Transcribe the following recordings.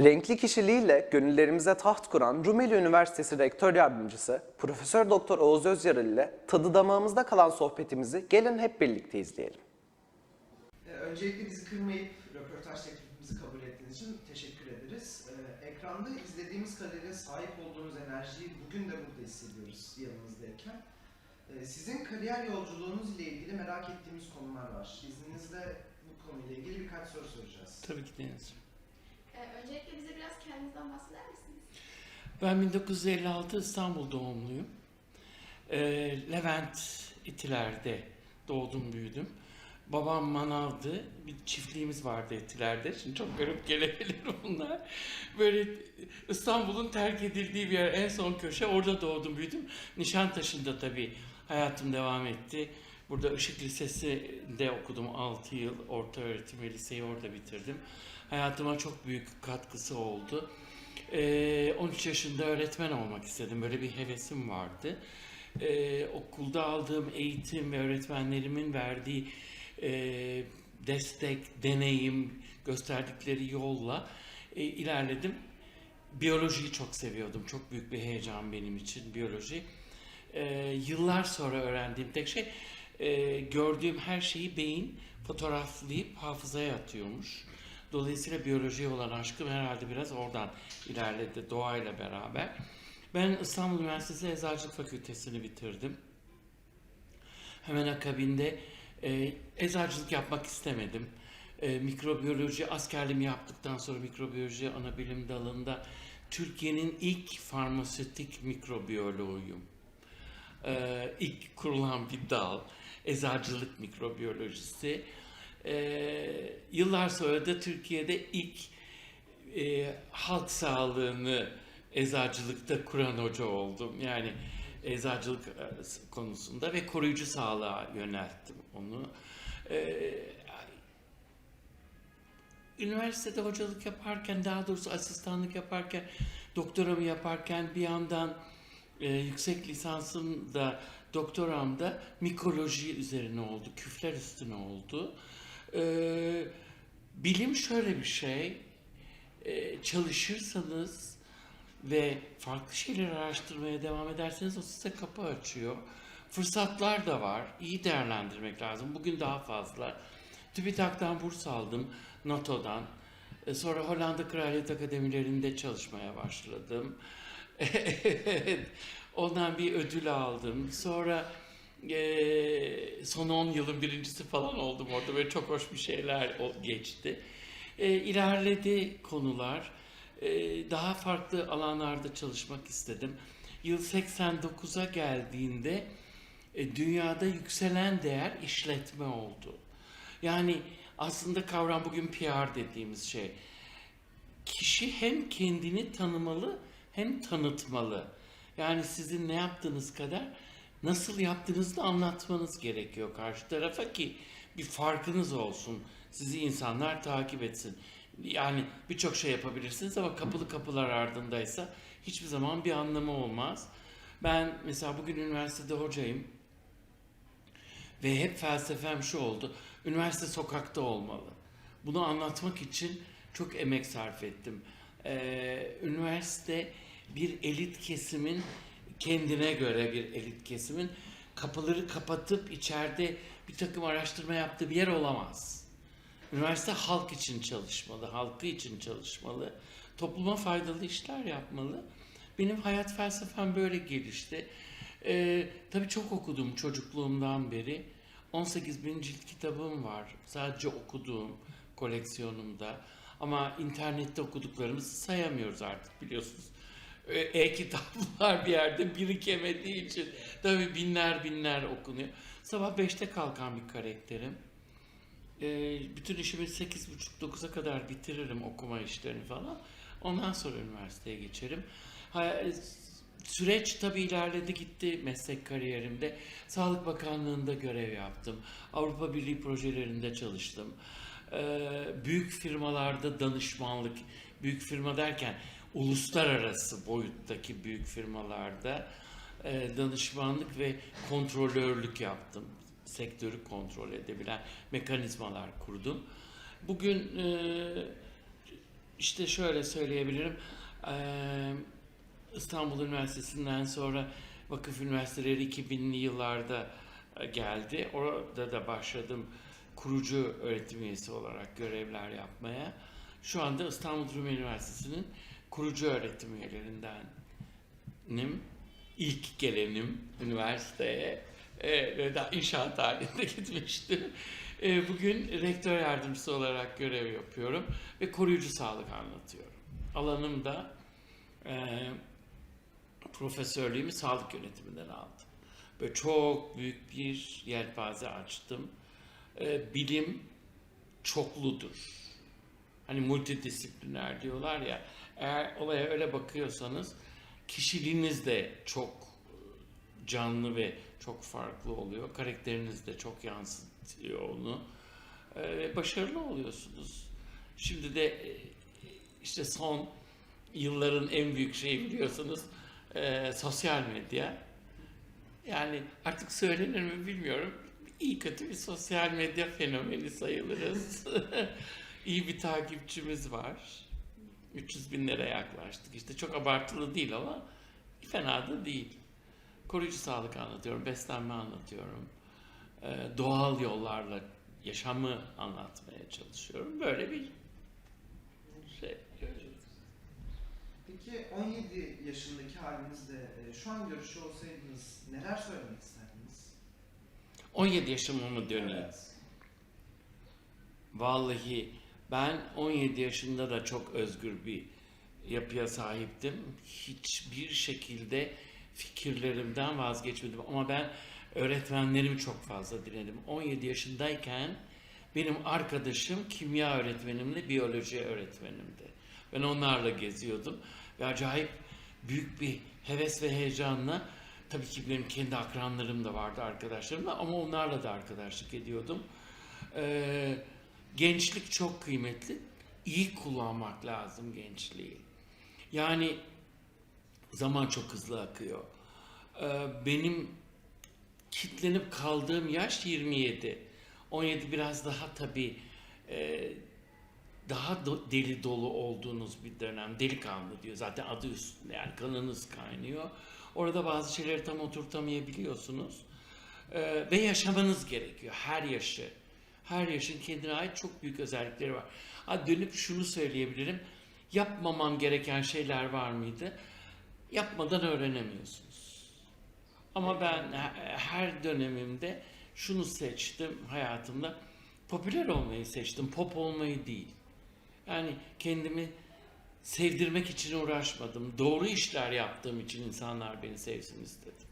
Renkli kişiliğiyle gönüllerimize taht kuran Rumeli Üniversitesi Rektör Yardımcısı Profesör Doktor Oğuz Özyarıl ile tadı damağımızda kalan sohbetimizi gelin hep birlikte izleyelim. Ee, Öncelikle bizi kırmayıp röportaj teklifimizi kabul ettiğiniz için teşekkür ederiz. Ee, Ekranda izlediğimiz kadarıyla sahip olduğunuz enerjiyi bugün de burada hissediyoruz yanımızdayken. Ee, Sizin kariyer yolculuğunuz ile ilgili merak ettiğimiz konular var. İzninizle bu konuyla ilgili birkaç soru soracağız. Tabii ki Deniz. Ee, öncelikle bize biraz kendinizden bahseder misiniz? Ben 1956 İstanbul doğumluyum. Ee, Levent İtiler'de doğdum büyüdüm. Babam manavdı. Bir çiftliğimiz vardı Etiler'de. Şimdi çok garip gelebilir bunlar. Böyle İstanbul'un terk edildiği bir yer. En son köşe. Orada doğdum büyüdüm. Nişantaşı'nda tabii hayatım devam etti. Burada Işık Lisesi'nde okudum 6 yıl. Orta öğretim ve liseyi orada bitirdim. Hayatıma çok büyük katkısı oldu. Ee, 13 yaşında öğretmen olmak istedim. Böyle bir hevesim vardı. Ee, okulda aldığım eğitim ve öğretmenlerimin verdiği e, destek, deneyim, gösterdikleri yolla e, ilerledim. Biyolojiyi çok seviyordum. Çok büyük bir heyecan benim için biyoloji. Ee, yıllar sonra öğrendiğim tek şey e, gördüğüm her şeyi beyin fotoğraflayıp hafızaya atıyormuş. Dolayısıyla biyolojiye olan aşkım herhalde biraz oradan ilerledi doğayla beraber. Ben İstanbul Üniversitesi Eczacılık Fakültesini bitirdim. Hemen akabinde e, eczacılık yapmak istemedim. E, mikrobiyoloji askerliğimi yaptıktan sonra mikrobiyoloji ana bilim dalında Türkiye'nin ilk farmasötik mikrobiyoloğuyum. E, ilk kurulan bir dal, eczacılık mikrobiyolojisi. E, yıllar sonra da Türkiye'de ilk e, halk sağlığını eczacılıkta kuran hoca oldum. Yani eczacılık e, konusunda ve koruyucu sağlığa yönelttim onu. E, üniversitede hocalık yaparken, daha doğrusu asistanlık yaparken, doktoramı yaparken bir yandan e, yüksek lisansım da doktoram da mikoloji üzerine oldu, küfler üstüne oldu. E, bilim şöyle bir şey, e, çalışırsanız ve farklı şeyleri araştırmaya devam ederseniz o size kapı açıyor. Fırsatlar da var. İyi değerlendirmek lazım. Bugün daha fazla. TÜBİTAK'tan burs aldım. NATO'dan. E, Sonra Hollanda Kraliyet Akademilerinde çalışmaya başladım. Ondan bir ödül aldım. Sonra e, son 10 yılın birincisi falan oldum orada. Böyle çok hoş bir şeyler geçti. E, ilerledi konular. E, daha farklı alanlarda çalışmak istedim. Yıl 89'a geldiğinde e, dünyada yükselen değer işletme oldu. Yani aslında kavram bugün PR dediğimiz şey. Kişi hem kendini tanımalı hem tanıtmalı. Yani sizin ne yaptığınız kadar nasıl yaptığınızı da anlatmanız gerekiyor karşı tarafa ki bir farkınız olsun. Sizi insanlar takip etsin. Yani birçok şey yapabilirsiniz ama kapılı kapılar ardındaysa hiçbir zaman bir anlamı olmaz. Ben mesela bugün üniversitede hocayım. Ve hep felsefem şu oldu. Üniversite sokakta olmalı. Bunu anlatmak için çok emek sarf ettim. Ee, üniversite bir elit kesimin kendine göre bir elit kesimin kapıları kapatıp içeride bir takım araştırma yaptığı bir yer olamaz. Üniversite halk için çalışmalı, halkı için çalışmalı, topluma faydalı işler yapmalı. Benim hayat felsefem böyle gelişti. Ee, tabii çok okudum çocukluğumdan beri. 18 bin cilt kitabım var. Sadece okuduğum koleksiyonumda. Ama internette okuduklarımızı sayamıyoruz artık biliyorsunuz. Ee, E-kitaplar bir yerde birikemediği için tabii binler binler okunuyor. Sabah 5'te kalkan bir karakterim. Ee, bütün işimi 8.30-9'a kadar bitiririm okuma işlerini falan. Ondan sonra üniversiteye geçerim. Ha- Süreç tabii ilerledi gitti meslek kariyerimde. Sağlık Bakanlığı'nda görev yaptım. Avrupa Birliği projelerinde çalıştım. Ee, büyük firmalarda danışmanlık, büyük firma derken uluslararası boyuttaki büyük firmalarda e, danışmanlık ve kontrolörlük yaptım. Sektörü kontrol edebilen mekanizmalar kurdum. Bugün e, işte şöyle söyleyebilirim. Ee, İstanbul Üniversitesi'nden sonra vakıf üniversiteleri 2000'li yıllarda e, geldi. Orada da başladım kurucu öğretim üyesi olarak görevler yapmaya. Şu anda İstanbul Rumeli Üniversitesi'nin kurucu öğretim üyelerindenim. İlk gelenim üniversiteye. Ve daha inşaat halinde gitmiştim. Ee, bugün rektör yardımcısı olarak görev yapıyorum ve koruyucu sağlık anlatıyorum. Alanım da e, profesörlüğümü sağlık yönetiminden aldım. Böyle çok büyük bir yelpaze açtım. Ee, bilim çokludur. Hani multidisipliner diyorlar ya. Eğer olaya öyle bakıyorsanız kişiliğiniz de çok canlı ve çok farklı oluyor. Karakteriniz de çok yansıtıyor onu. Ee, başarılı oluyorsunuz. Şimdi de e, işte son yılların en büyük şeyi biliyorsunuz e, sosyal medya. Yani artık söylenir mi bilmiyorum. İyi kötü bir sosyal medya fenomeni sayılırız. İyi bir takipçimiz var. 300 binlere yaklaştık. İşte çok abartılı değil ama fena da değil. Koruyucu sağlık anlatıyorum, beslenme anlatıyorum. Ee, doğal yollarla yaşamı anlatmaya çalışıyorum. Böyle bir şey. Peki 17 yaşındaki halinizde e, şu an görüşüyor olsaydınız neler söylemek isterdiniz? 17 yaşıma mı döneyim? Evet. Vallahi ben 17 yaşında da çok özgür bir yapıya sahiptim. Hiçbir şekilde fikirlerimden vazgeçmedim. Ama ben öğretmenlerimi çok fazla dinledim. 17 yaşındayken benim arkadaşım kimya öğretmenimle biyoloji öğretmenimdi. Ben onlarla geziyordum ve acayip büyük bir heves ve heyecanla tabii ki benim kendi akranlarım da vardı arkadaşlarım da ama onlarla da arkadaşlık ediyordum. Ee, gençlik çok kıymetli. İyi kullanmak lazım gençliği. Yani zaman çok hızlı akıyor. Ee, benim kitlenip kaldığım yaş 27. 17 biraz daha tabii e, daha deli dolu olduğunuz bir dönem. Delikanlı diyor zaten adı üstünde yani kanınız kaynıyor. Orada bazı şeyleri tam oturtamayabiliyorsunuz. Ee, ve yaşamanız gerekiyor her yaşı. Her yaşın kendine ait çok büyük özellikleri var. Ha, dönüp şunu söyleyebilirim. Yapmamam gereken şeyler var mıydı? Yapmadan öğrenemiyorsunuz. Ama ben he- her dönemimde şunu seçtim hayatımda. Popüler olmayı seçtim, pop olmayı değil. Yani kendimi sevdirmek için uğraşmadım. Doğru işler yaptığım için insanlar beni sevsin istedim.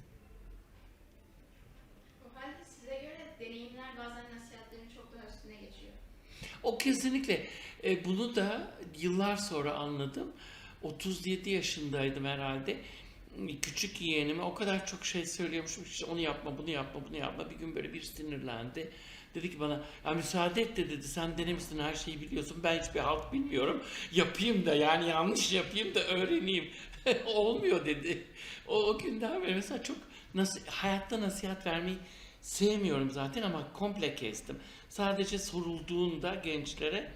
O halde size göre deneyimler bazen nasihatlerin çok daha üstüne geçiyor. O kesinlikle. E, bunu da yıllar sonra anladım. 37 yaşındaydım herhalde. Küçük yeğenime o kadar çok şey söylüyormuşum. İşte onu yapma, bunu yapma, bunu yapma. Bir gün böyle bir sinirlendi. Dedi ki bana, ya müsaade et de dedi, sen denemişsin her şeyi biliyorsun. Ben hiçbir halt bilmiyorum. Yapayım da yani yanlış yapayım da öğreneyim. Olmuyor dedi. O, o günden beri mesela çok nas hayatta nasihat vermeyi sevmiyorum zaten ama komple kestim. Sadece sorulduğunda gençlere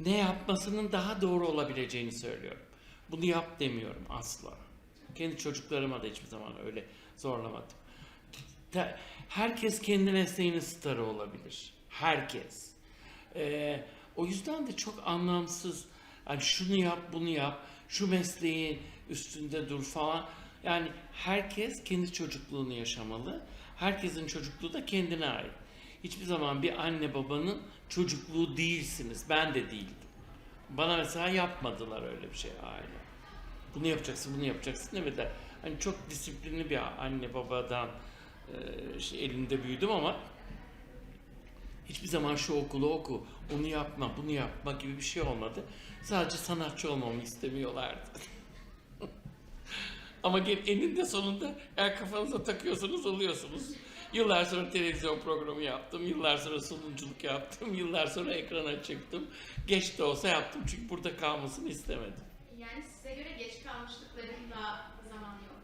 ne yapmasının daha doğru olabileceğini söylüyorum. Bunu yap demiyorum asla. Kendi çocuklarıma da hiçbir zaman öyle zorlamadım. Herkes kendi mesleğinin starı olabilir. Herkes. Ee, o yüzden de çok anlamsız. Yani şunu yap, bunu yap, şu mesleğin üstünde dur falan. Yani herkes kendi çocukluğunu yaşamalı. Herkesin çocukluğu da kendine ait. Hiçbir zaman bir anne babanın çocukluğu değilsiniz. Ben de değildim. Bana mesela yapmadılar öyle bir şey aile. Bunu yapacaksın, bunu yapacaksın demediler. Hani çok disiplinli bir anne babadan e, şey, elinde büyüdüm ama hiçbir zaman şu okulu oku, onu yapma, bunu yapma gibi bir şey olmadı. Sadece sanatçı olmamı istemiyorlardı. Ama eninde sonunda eğer kafanıza takıyorsanız oluyorsunuz. Yıllar sonra televizyon programı yaptım, yıllar sonra sunuculuk yaptım, yıllar sonra ekrana çıktım. Geç de olsa yaptım çünkü burada kalmasını istemedim. Yani size göre geç kalmışlıkların da zamanı yok.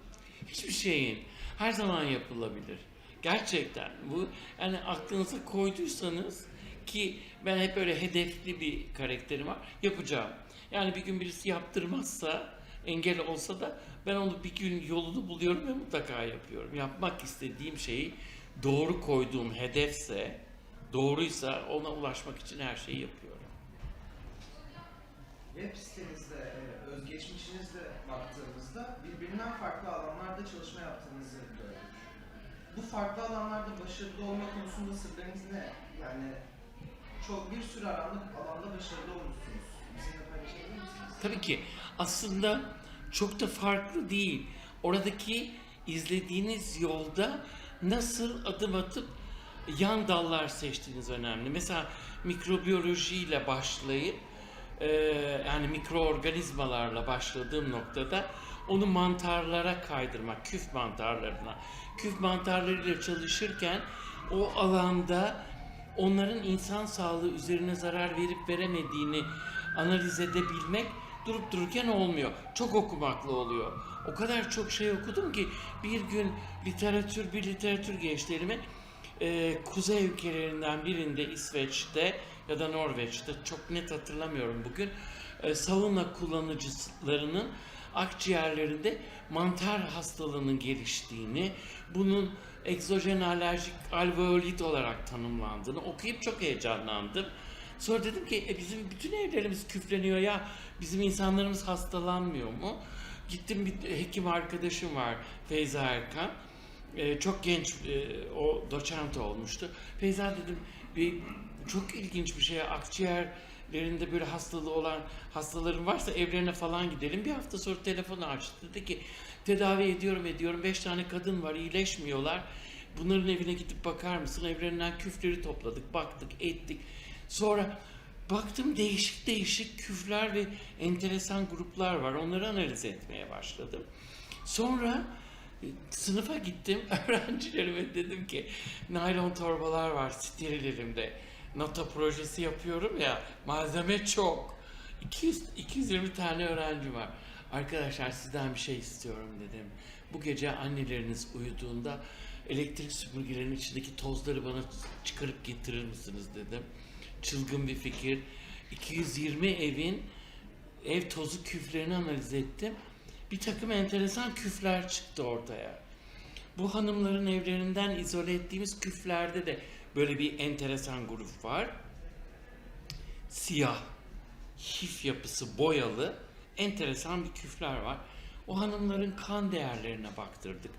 Hiçbir şeyin her zaman yapılabilir. Gerçekten bu yani aklınıza koyduysanız ki ben hep böyle hedefli bir karakterim var yapacağım. Yani bir gün birisi yaptırmazsa, engel olsa da ben onu bir gün yolunu buluyorum ve mutlaka yapıyorum. Yapmak istediğim şeyi doğru koyduğum hedefse, doğruysa ona ulaşmak için her şeyi yapıyorum. Web sitenizde, e, özgeçmişinizde baktığımızda birbirinden farklı alanlarda çalışma yaptığınızı gördük. Bu farklı alanlarda başarılı olma konusunda sırlarınız ne? Yani çok bir sürü alanda, alanda başarılı olmuşsunuz. Bizimle paylaşabilir misiniz? Tabii ki aslında çok da farklı değil. Oradaki izlediğiniz yolda nasıl adım atıp yan dallar seçtiğiniz önemli. Mesela mikrobiyolojiyle başlayıp e, yani mikroorganizmalarla başladığım noktada onu mantarlara kaydırmak, küf mantarlarına. Küf mantarlarıyla çalışırken o alanda onların insan sağlığı üzerine zarar verip veremediğini analiz edebilmek durup dururken olmuyor. Çok okumakla oluyor. O kadar çok şey okudum ki bir gün literatür bir literatür geçti elime. Ee, kuzey ülkelerinden birinde İsveç'te ya da Norveç'te çok net hatırlamıyorum bugün. Ee, sauna kullanıcılarının akciğerlerinde mantar hastalığının geliştiğini, bunun egzojen alerjik alveolit olarak tanımlandığını okuyup çok heyecanlandım. Sonra dedim ki e, bizim bütün evlerimiz küfleniyor ya bizim insanlarımız hastalanmıyor mu? Gittim bir hekim arkadaşım var Feyza Erkan. E, çok genç e, o doçent olmuştu. Feyza dedim bir çok ilginç bir şey akciğerlerinde böyle hastalığı olan hastaların varsa evlerine falan gidelim. Bir hafta sonra telefonu açtı. Dedi ki tedavi ediyorum ediyorum. Beş tane kadın var iyileşmiyorlar. Bunların evine gidip bakar mısın? Evlerinden küfleri topladık, baktık, ettik. Sonra baktım değişik değişik küfler ve enteresan gruplar var. Onları analiz etmeye başladım. Sonra e, sınıfa gittim. Öğrencilerime dedim ki naylon torbalar var steril elimde. Nota projesi yapıyorum ya malzeme çok. 200, 220 tane öğrenci var. Arkadaşlar sizden bir şey istiyorum dedim. Bu gece anneleriniz uyuduğunda elektrik süpürgelerinin içindeki tozları bana çıkarıp getirir misiniz dedim. Çılgın bir fikir. 220 evin ev tozu küflerini analiz ettim. Bir takım enteresan küfler çıktı ortaya. Bu hanımların evlerinden izole ettiğimiz küflerde de böyle bir enteresan grup var. Siyah, hif yapısı boyalı, enteresan bir küfler var. O hanımların kan değerlerine baktırdık.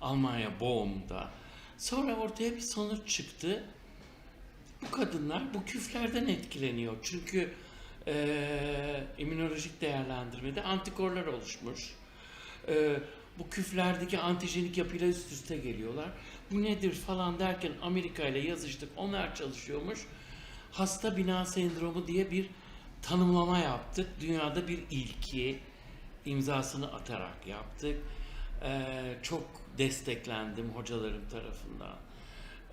Almanya Boğum'da. Sonra ortaya bir sonuç çıktı. Bu kadınlar bu küflerden etkileniyor. Çünkü eee immünolojik değerlendirmede antikorlar oluşmuş. Eee, bu küflerdeki antijenik yapıyla üst üste geliyorlar. Bu nedir falan derken Amerika ile yazıştık. Onlar çalışıyormuş. Hasta bina sendromu diye bir tanımlama yaptık. Dünyada bir ilki imzasını atarak yaptık. Eee, çok desteklendim hocalarım tarafından.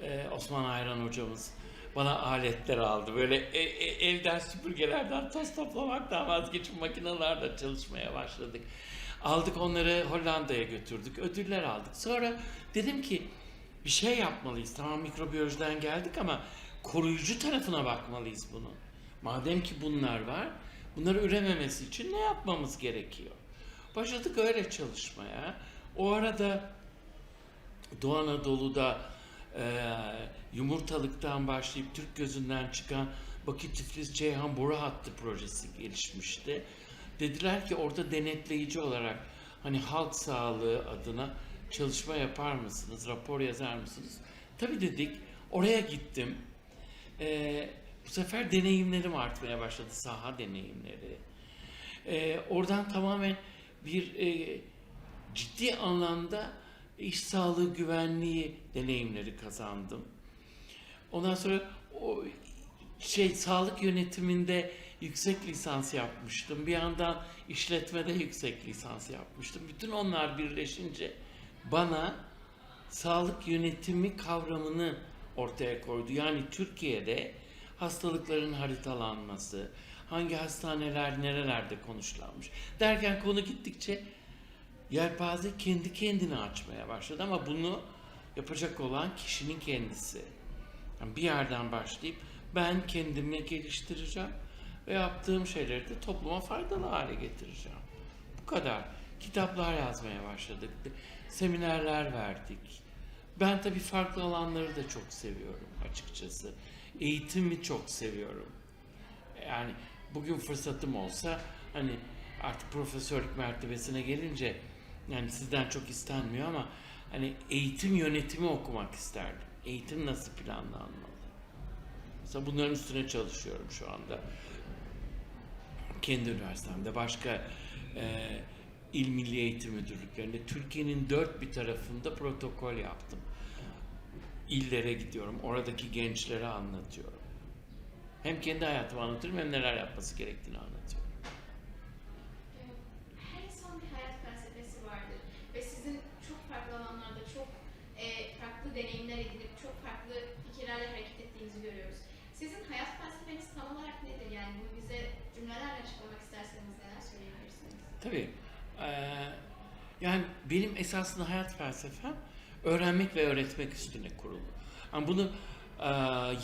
Eee, Osman Ayran hocamız bana aletler aldı. Böyle e- e- evden süpürgelerden toz toplamaktan vazgeçip makinalarla çalışmaya başladık. Aldık onları Hollanda'ya götürdük. Ödüller aldık. Sonra dedim ki bir şey yapmalıyız. Tamam mikrobiyolojiden geldik ama koruyucu tarafına bakmalıyız bunun. Madem ki bunlar var, bunları ürememesi için ne yapmamız gerekiyor? Başladık öyle çalışmaya. O arada Doğu Anadolu'da e, yumurtalıktan başlayıp Türk gözünden çıkan Bakü Tiflis Ceyhan boru hattı projesi gelişmişti. Dediler ki orada denetleyici olarak hani halk sağlığı adına çalışma yapar mısınız, rapor yazar mısınız? Tabii dedik. Oraya gittim. E, bu sefer deneyimlerim artmaya başladı, saha deneyimleri. E, oradan tamamen bir e, ciddi anlamda iş sağlığı güvenliği deneyimleri kazandım. Ondan sonra o şey sağlık yönetiminde yüksek lisans yapmıştım. Bir yandan işletmede yüksek lisans yapmıştım. Bütün onlar birleşince bana sağlık yönetimi kavramını ortaya koydu. Yani Türkiye'de hastalıkların haritalanması, hangi hastaneler nerelerde konuşlanmış derken konu gittikçe yelpaze kendi kendini açmaya başladı ama bunu yapacak olan kişinin kendisi. Yani bir yerden başlayıp ben kendimi geliştireceğim, ve yaptığım şeyleri de topluma faydalı hale getireceğim. Bu kadar. Kitaplar yazmaya başladık. Seminerler verdik. Ben tabii farklı alanları da çok seviyorum açıkçası. Eğitimi çok seviyorum. Yani bugün fırsatım olsa hani artık profesörlük mertebesine gelince yani sizden çok istenmiyor ama hani eğitim yönetimi okumak isterdim. Eğitim nasıl planlanmalı? Mesela bunların üstüne çalışıyorum şu anda. Kendi üniversitemde başka e, il milli eğitim müdürlüklerinde Türkiye'nin dört bir tarafında protokol yaptım. İllere gidiyorum, oradaki gençlere anlatıyorum. Hem kendi hayatımı anlatıyorum hem neler yapması gerektiğini anlatıyorum. Her insan bir hayat felsefesi vardır ve sizin çok farklı alanlarda çok e, farklı deneyimler edinip çok farklı fikirlerle hareket ettiğinizi görüyoruz. Sizin hayat felsefeniz tam olarak nedir? Yani bunu bize cümlelerle açıklamak isterseniz neler söyleyebilirsiniz? Tabii. eee, yani benim esasında hayat felsefem öğrenmek ve öğretmek üstüne kurulu. Yani bunu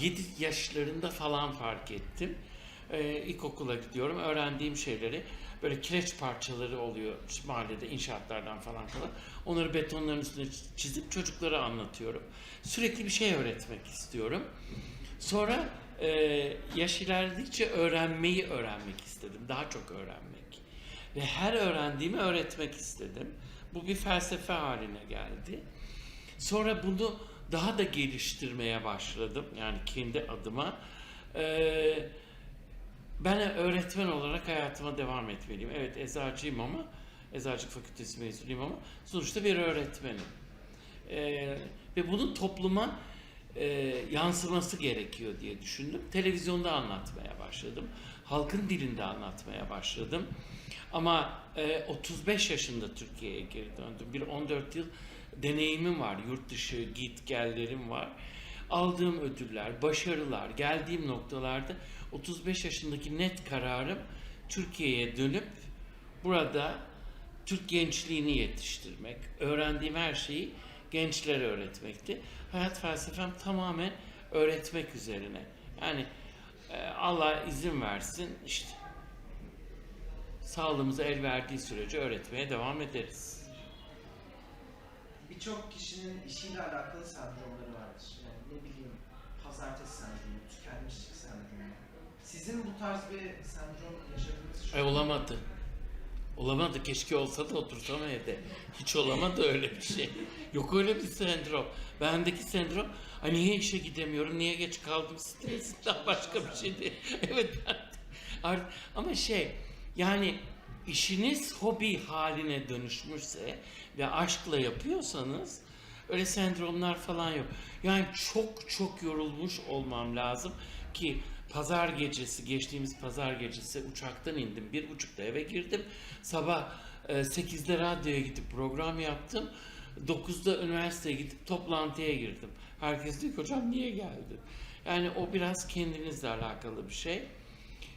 7 yaşlarında falan fark ettim. Eee ilkokula gidiyorum. Öğrendiğim şeyleri böyle kireç parçaları oluyor mahallede inşaatlardan falan falan. Onları betonların üstüne çizip çocuklara anlatıyorum. Sürekli bir şey öğretmek istiyorum. Sonra eee yaş ilerledikçe öğrenmeyi öğrenmek istedim. Daha çok öğrenmek. Ve her öğrendiğimi öğretmek istedim. Bu bir felsefe haline geldi. Sonra bunu daha da geliştirmeye başladım. Yani kendi adıma. Ee, ben öğretmen olarak hayatıma devam etmeliyim. Evet eczacıyım ama, eczacılık fakültesi mezunuyum ama sonuçta bir öğretmenim. Ee, ve bunun topluma e, yansıması gerekiyor diye düşündüm. Televizyonda anlatmaya başladım. Halkın dilinde anlatmaya başladım. Ama e, 35 yaşında Türkiye'ye geri döndüm. Bir 14 yıl deneyimim var. Yurt dışı git gellerim var. Aldığım ödüller, başarılar, geldiğim noktalarda 35 yaşındaki net kararım Türkiye'ye dönüp burada Türk gençliğini yetiştirmek, öğrendiğim her şeyi gençlere öğretmekti. Hayat felsefem tamamen öğretmek üzerine. Yani Allah izin versin işte sağlığımıza el verdiği sürece öğretmeye devam ederiz. Birçok kişinin işiyle alakalı sendromları vardır. Yani ne bileyim pazartesi sendromu, tükenmişlik sendromu. Sizin bu tarz bir sendrom yaşadığınız şu E olamadı. Olamadı. Keşke olsa da otursam evde. Hiç olamadı öyle bir şey. Yok öyle bir sendrom. Bendeki sendrom, ay niye işe gidemiyorum, niye geç kaldım stresinden başka bir şey değil. evet Ama şey, yani işiniz hobi haline dönüşmüşse ve aşkla yapıyorsanız öyle sendromlar falan yok. Yani çok çok yorulmuş olmam lazım ki pazar gecesi, geçtiğimiz pazar gecesi uçaktan indim. Bir buçukta eve girdim. Sabah e, 8'de radyoya gidip program yaptım. 9'da üniversiteye gidip toplantıya girdim. Herkes diyor ki hocam niye geldin? Yani o biraz kendinizle alakalı bir şey.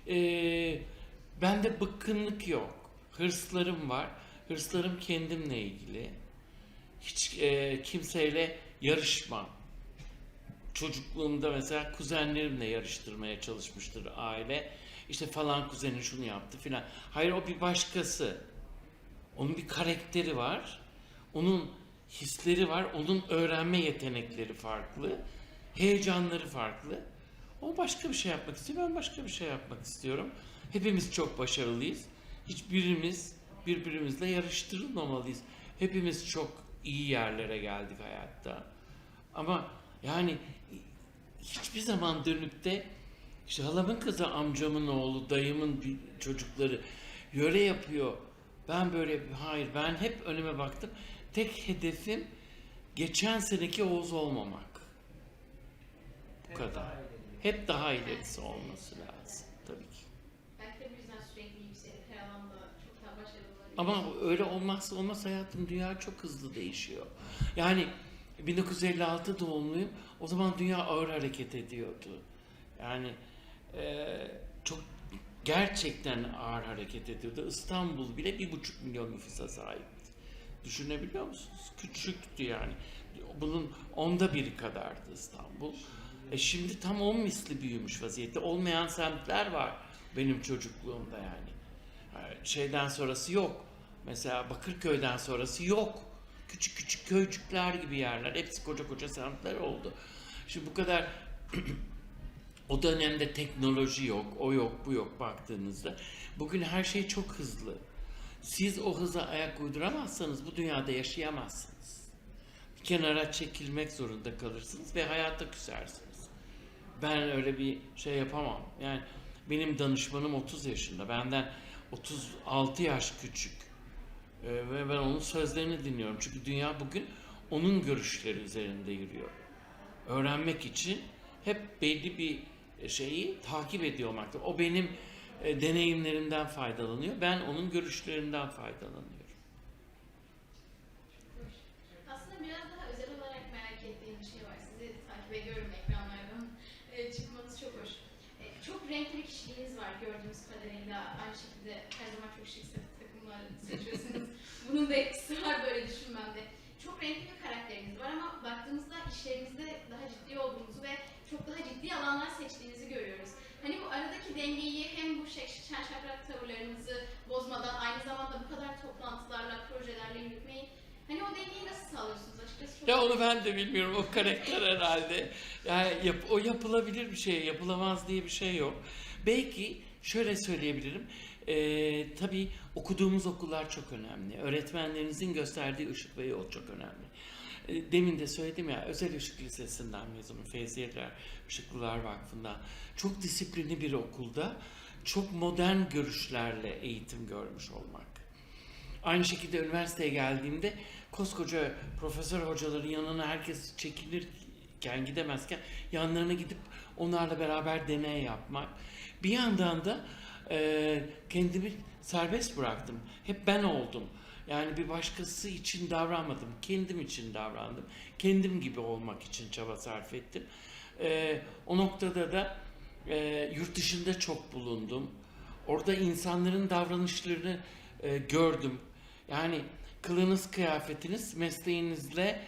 Ee, bende bıkkınlık yok. Hırslarım var. Hırslarım kendimle ilgili. Hiç e, kimseyle yarışmam. Çocukluğumda mesela kuzenlerimle yarıştırmaya çalışmıştır aile. İşte falan kuzenin şunu yaptı filan. Hayır o bir başkası. Onun bir karakteri var. Onun hisleri var. Onun öğrenme yetenekleri farklı. Heyecanları farklı. O başka bir şey yapmak istiyor. Ben başka bir şey yapmak istiyorum. Hepimiz çok başarılıyız. Hiçbirimiz birbirimizle yarıştırılmamalıyız. Hepimiz çok iyi yerlere geldik hayatta. Ama yani hiçbir zaman dönüp de işte halamın kızı, amcamın oğlu, dayımın bir- çocukları yöre yapıyor. Ben böyle hayır ben hep önüme baktım. Tek hedefim geçen seneki Oğuz olmamak. Bu hep kadar. daha. Hep daha ilerisi olması lazım tabii ki. Belki de bu yüzden sürekli her alanda çok daha başarılı olabilir. Ama öyle olmazsa olmaz hayatım dünya çok hızlı değişiyor. Yani 1956 doğumluyum. O zaman dünya ağır hareket ediyordu. Yani eee, çok gerçekten ağır hareket ediyordu. İstanbul bile bir buçuk milyon nüfusa sahipti. Düşünebiliyor musunuz? Küçüktü yani. Bunun onda biri kadardı İstanbul. E şimdi tam on misli büyümüş vaziyette. Olmayan semtler var. benim çocukluğumda yani. Ee, Şeyden sonrası yok. Mesela Bakırköy'den sonrası yok. Küçük küçük köycükler gibi yerler. Hepsi koca koca semtler oldu. Şimdi bu kadar o dönemde teknoloji yok, o yok, bu yok baktığınızda. Bugün her şey çok hızlı. Siz o hıza ayak uyduramazsanız bu dünyada yaşayamazsınız. Bir kenara çekilmek zorunda kalırsınız ve hayata küsersiniz. Ben öyle bir şey yapamam. Yani benim danışmanım 30 yaşında. Benden 36 yaş küçük. Ee, ve ben onun sözlerini dinliyorum. Çünkü dünya bugün onun görüşleri üzerinde yürüyor. Öğrenmek için hep belli bir şeyi takip ediyor olmakta. O benim e, deneyimlerimden faydalanıyor. Ben onun görüşlerinden faydalanıyorum. Aslında biraz daha özel olarak merak ettiğim bir şey var. Sizi takip ediyorum ekranlardan. Ee, çıkmanız çok hoş. Ee, çok renkli bir kişiliğiniz var gördüğümüz kadarıyla. Aynı şekilde her zaman çok şık takımlar seçiyorsunuz. Bunun da etkisi var böyle düşünmemde. Çok renkli bir karakteriniz var ama baktığımızda işlerinizde daha ciddi olduğunuzu ve çok daha ciddi alanlar seçtiğinizi görüyoruz. Hani bu aradaki dengeyi hem bu şen şakrak tavırlarınızı bozmadan aynı zamanda bu kadar toplantılarla, projelerle yürütmeyi Hani o dengeyi nasıl sağlıyorsunuz açıkçası? Ya onu ben de bilmiyorum. O karakter herhalde. Yani yap- o yapılabilir bir şey, yapılamaz diye bir şey yok. Belki şöyle söyleyebilirim. Ee, tabii okuduğumuz okullar çok önemli. Öğretmenlerinizin gösterdiği ışık ve yol çok önemli. Ee, Demin de söyledim ya, Özel Işık Lisesi'nden mezunum. Feyziyeler Işıklılar Vakfı'ndan. Çok disiplinli bir okulda, çok modern görüşlerle eğitim görmüş olmak. Aynı şekilde üniversiteye geldiğimde koskoca profesör hocaların yanına herkes çekilirken gidemezken yanlarına gidip onlarla beraber deney yapmak. Bir yandan da e, kendimi serbest bıraktım. Hep ben oldum. Yani bir başkası için davranmadım. Kendim için davrandım. Kendim gibi olmak için çaba sarf ettim. E, o noktada da e, yurt dışında çok bulundum. Orada insanların davranışlarını e, gördüm. Yani kılınız, kıyafetiniz mesleğinizle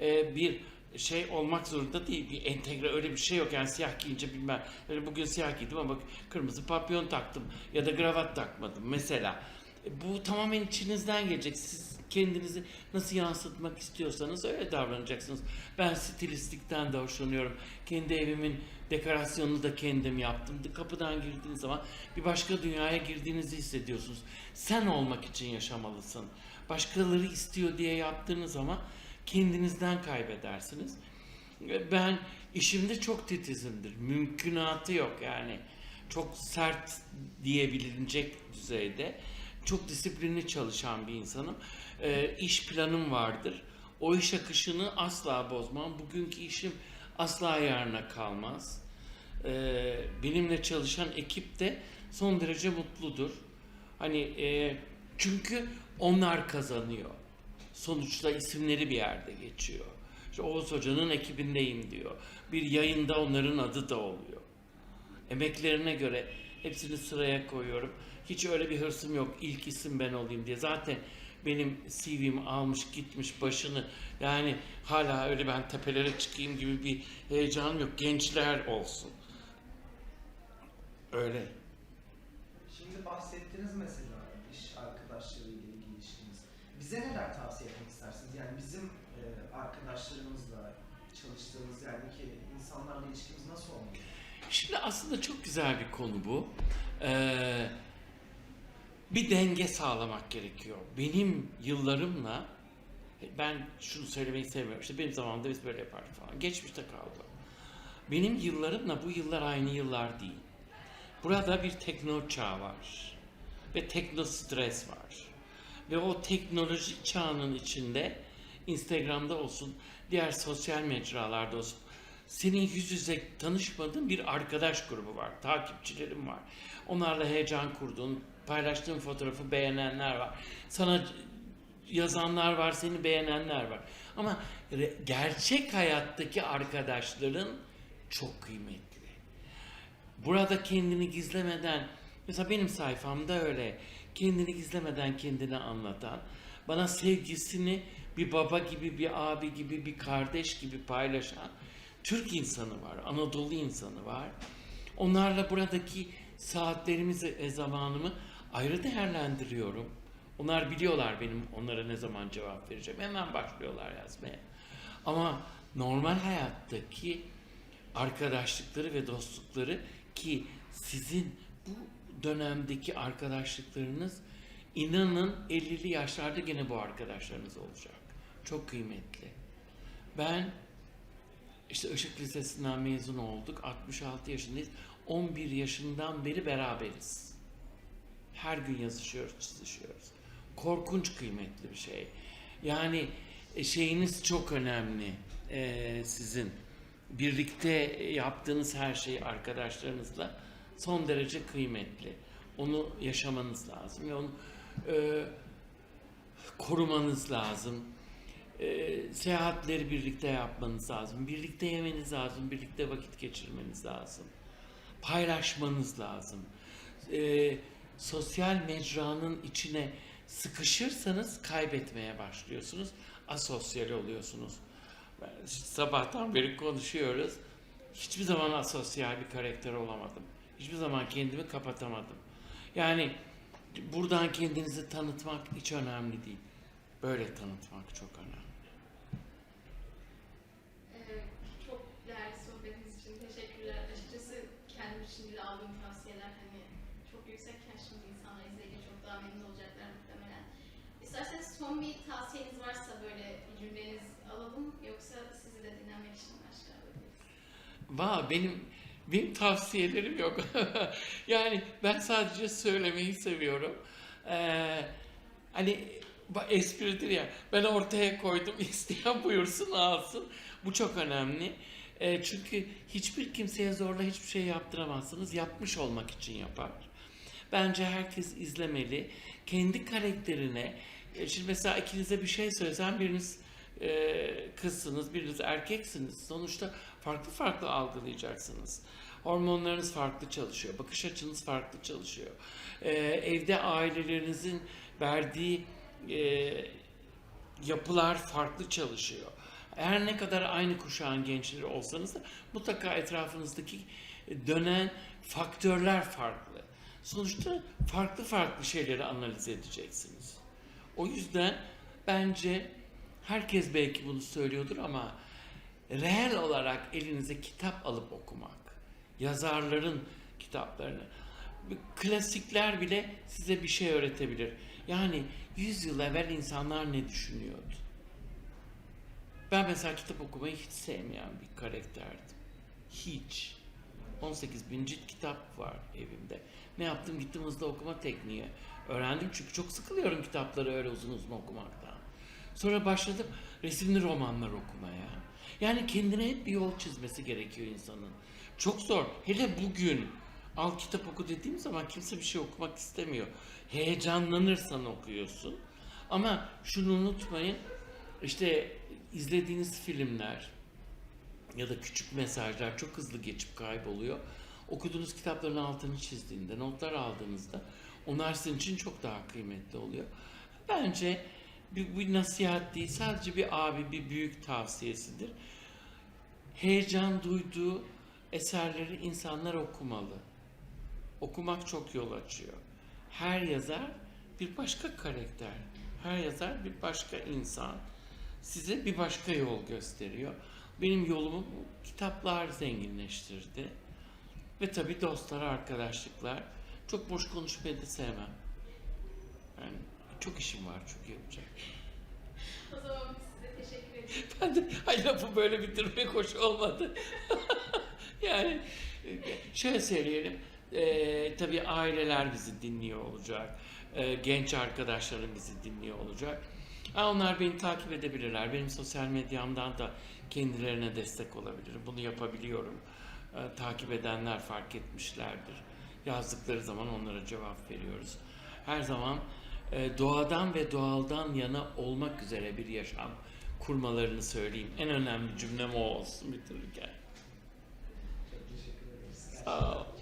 e, bir şey olmak zorunda değil. Bir entegre öyle bir şey yok. Yani siyah giyince bilmem. Öyle bugün siyah giydim ama kırmızı papyon taktım ya da gravat takmadım mesela. Bu tamamen içinizden gelecek. Siz kendinizi nasıl yansıtmak istiyorsanız öyle davranacaksınız. Ben stilistlikten de hoşlanıyorum. Kendi evimin dekorasyonunu da kendim yaptım. Kapıdan girdiğiniz zaman bir başka dünyaya girdiğinizi hissediyorsunuz. Sen olmak için yaşamalısın. Başkaları istiyor diye yaptığınız zaman kendinizden kaybedersiniz. Ben işimde çok titizimdir. Mümkünatı yok yani. Çok sert diyebilecek düzeyde. Çok disiplinli çalışan bir insanım. Ee, iş planım vardır. O iş akışını asla bozmam. Bugünkü işim asla yarına kalmaz. Ee, benimle çalışan ekip de son derece mutludur. Hani e, çünkü onlar kazanıyor. Sonuçta isimleri bir yerde geçiyor. İşte Oğuz Hoca'nın ekibindeyim diyor. Bir yayında onların adı da oluyor. Emeklerine göre hepsini sıraya koyuyorum. Hiç öyle bir hırsım yok. İlk isim ben olayım diye. Zaten benim CV'm almış gitmiş başını. Yani hala öyle ben tepelere çıkayım gibi bir heyecanım yok. Gençler olsun. Öyle. Şimdi bahsettiniz mesela iş arkadaşları ile ilgili ilişkiniz. Bize neler tavsiye etmek istersiniz? Yani bizim e, arkadaşlarımızla çalıştığımız yerdeki insanlarla ilişkimiz nasıl olmalı? Şimdi aslında çok güzel bir konu bu. Ee, bir denge sağlamak gerekiyor. Benim yıllarımla ben şunu söylemeyi sevmiyorum. İşte benim zamanımda biz böyle yapardık falan. Geçmişte kaldı. Benim yıllarımla bu yıllar aynı yıllar değil. Burada bir tekno çağ var. Ve tekno stres var. Ve o teknoloji çağının içinde Instagram'da olsun, diğer sosyal mecralarda olsun senin yüz yüze tanışmadığın bir arkadaş grubu var, takipçilerin var. Onlarla heyecan kurduğun, paylaştığın fotoğrafı beğenenler var. Sana yazanlar var, seni beğenenler var. Ama gerçek hayattaki arkadaşların çok kıymetli. Burada kendini gizlemeden, mesela benim sayfamda öyle, kendini gizlemeden kendini anlatan, bana sevgisini bir baba gibi, bir abi gibi, bir kardeş gibi paylaşan Türk insanı var, Anadolu insanı var. Onlarla buradaki saatlerimizi zamanımı ayrı değerlendiriyorum. Onlar biliyorlar benim onlara ne zaman cevap vereceğim. Hemen başlıyorlar yazmaya. Ama normal hayattaki arkadaşlıkları ve dostlukları ki sizin bu dönemdeki arkadaşlıklarınız inanın 50'li yaşlarda gene bu arkadaşlarınız olacak. Çok kıymetli. Ben işte Işık Lisesi'nden mezun olduk. 66 yaşındayız. 11 yaşından beri beraberiz. Her gün yazışıyoruz, çizişiyoruz. Korkunç kıymetli bir şey. Yani e, şeyiniz çok önemli e, sizin. Birlikte yaptığınız her şey arkadaşlarınızla son derece kıymetli. Onu yaşamanız lazım ve onu e, korumanız lazım. E, seyahatleri birlikte yapmanız lazım. Birlikte yemeniz lazım. Birlikte vakit geçirmeniz lazım. Paylaşmanız lazım. E, sosyal mecranın içine sıkışırsanız kaybetmeye başlıyorsunuz. Asosyal oluyorsunuz. Sabahtan beri konuşuyoruz. Hiçbir zaman asosyal bir karakter olamadım. Hiçbir zaman kendimi kapatamadım. Yani buradan kendinizi tanıtmak hiç önemli değil. Böyle tanıtmak çok önemli. Ee, çok değerli sohbetiniz için teşekkürler. Açıkçası kendim için bile aldığım tavsiyeler hani çok yüksekken şimdi insanlar izleyince çok daha memnun olacaklar muhtemelen. İsterseniz son bir tavsiyeniz varsa böyle bir cümleniz alalım yoksa sizi de dinlemek için başka alabiliriz. Va benim benim tavsiyelerim yok. yani ben sadece söylemeyi seviyorum. Ee, hani espridir ya ben ortaya koydum isteyen buyursun alsın. Bu çok önemli. Ee, çünkü hiçbir kimseye zorla hiçbir şey yaptıramazsınız. Yapmış olmak için yapar. Bence herkes izlemeli. Kendi karakterine, e, şimdi mesela ikinize bir şey söylesem biriniz e, kızsınız, biriniz erkeksiniz. Sonuçta farklı farklı algılayacaksınız. Hormonlarınız farklı çalışıyor, bakış açınız farklı çalışıyor. E, evde ailelerinizin verdiği e, yapılar farklı çalışıyor. Her ne kadar aynı kuşağın gençleri olsanız da mutlaka etrafınızdaki dönen faktörler farklı. Sonuçta farklı farklı şeyleri analiz edeceksiniz. O yüzden bence herkes belki bunu söylüyordur ama reel olarak elinize kitap alıp okumak, yazarların kitaplarını, klasikler bile size bir şey öğretebilir. Yani 100 yıl evvel insanlar ne düşünüyordu? Ben mesela kitap okumayı hiç sevmeyen bir karakterdim. Hiç. 18 bin cilt kitap var evimde. Ne yaptım? Gittim hızlı okuma tekniği. Öğrendim çünkü çok sıkılıyorum kitapları öyle uzun uzun okumaktan. Sonra başladım resimli romanlar okumaya. Yani kendine hep bir yol çizmesi gerekiyor insanın. Çok zor. Hele bugün al kitap oku dediğim zaman kimse bir şey okumak istemiyor. Heyecanlanırsan okuyorsun. Ama şunu unutmayın. İşte izlediğiniz filmler ya da küçük mesajlar çok hızlı geçip kayboluyor. Okuduğunuz kitapların altını çizdiğinde, notlar aldığınızda onlar sizin için çok daha kıymetli oluyor. Bence bir, bir nasihat değil, sadece bir abi, bir büyük tavsiyesidir. Heyecan duyduğu eserleri insanlar okumalı. Okumak çok yol açıyor. Her yazar bir başka karakter, her yazar bir başka insan. Size bir başka yol gösteriyor. Benim yolumu kitaplar zenginleştirdi. Ve tabii dostlar, arkadaşlıklar. Çok boş konuşmayı da sevmem. Çok işim var çünkü yapacak. O zaman size teşekkür ederiz. Ben de ay lafı böyle bitirmek hoş olmadı. yani e, şöyle söyleyelim. E, tabii aileler bizi dinliyor olacak. E, genç arkadaşlarım bizi dinliyor olacak. Ha, onlar beni takip edebilirler. Benim sosyal medyamdan da kendilerine destek olabilirim. Bunu yapabiliyorum. E, takip edenler fark etmişlerdir. Yazdıkları zaman onlara cevap veriyoruz. Her zaman doğadan ve doğaldan yana olmak üzere bir yaşam kurmalarını söyleyeyim. En önemli cümlem o olsun bitirirken. Sağ ol.